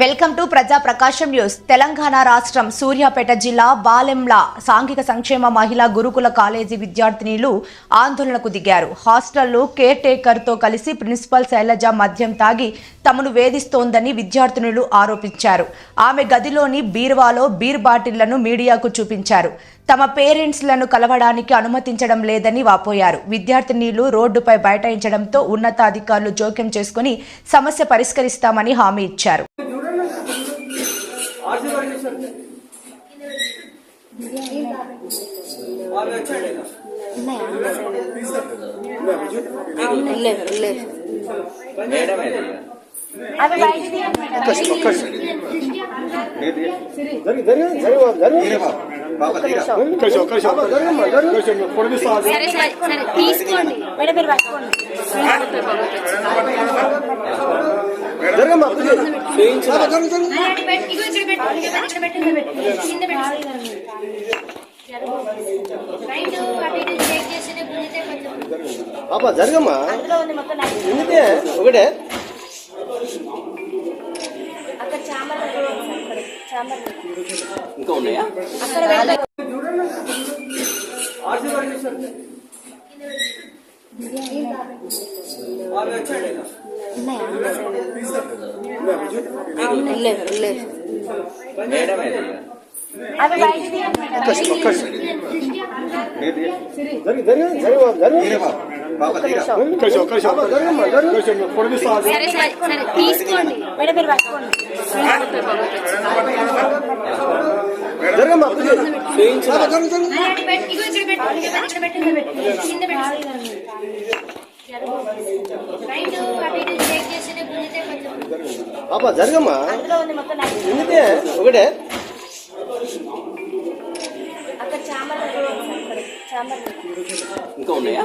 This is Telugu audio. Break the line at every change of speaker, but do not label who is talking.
వెల్కమ్ టు ప్రజా ప్రకాశం న్యూస్. తెలంగాణ రాష్ట్రం సూర్యాపేట జిల్లా బాలెంల సాంఘిక సంక్షేమ మహిళా గురుకుల కాలేజీ విద్యార్థినిలు ఆందోళనకు దిగారు. హాస్టల్లో కేర్ టేకర్తో కలిసి ప్రిన్సిపల్ శైలజ మద్యం తాగి తమను వేధిస్తోందని విద్యార్థినులు ఆరోపించారు. ఆమె గదిలోని బీర్వాలో బీర్ బాటిళ్ళను మీడియాకు చూపించారు. తమ పేరెంట్స్లను కలవడానికి అనుమతించడం లేదని వాపోయారు. విద్యార్థినీలు రోడ్డుపై బైఠాయించడంతో ఉన్నతాధికారులు జోక్యం చేసుకుని సమస్య పరిష్కరిస్తామని హామీ ఇచ్చారు.
తీసుకోండి మేడం మీరు పట్టుకోండి
రైట్
పాప జరగమ్మా.
అందులో ఉంది మొత్తం నాకు
ఎందుకే? ఒకటే. ఇంకా ఉన్నాయా?
తీసుకోండి మేడం మీరు పట్టుకోండి
జరగమ్మా పాప జరగమ్మా. ఎందుకే? ఒకటే? ఇంకా ఉన్నాయా?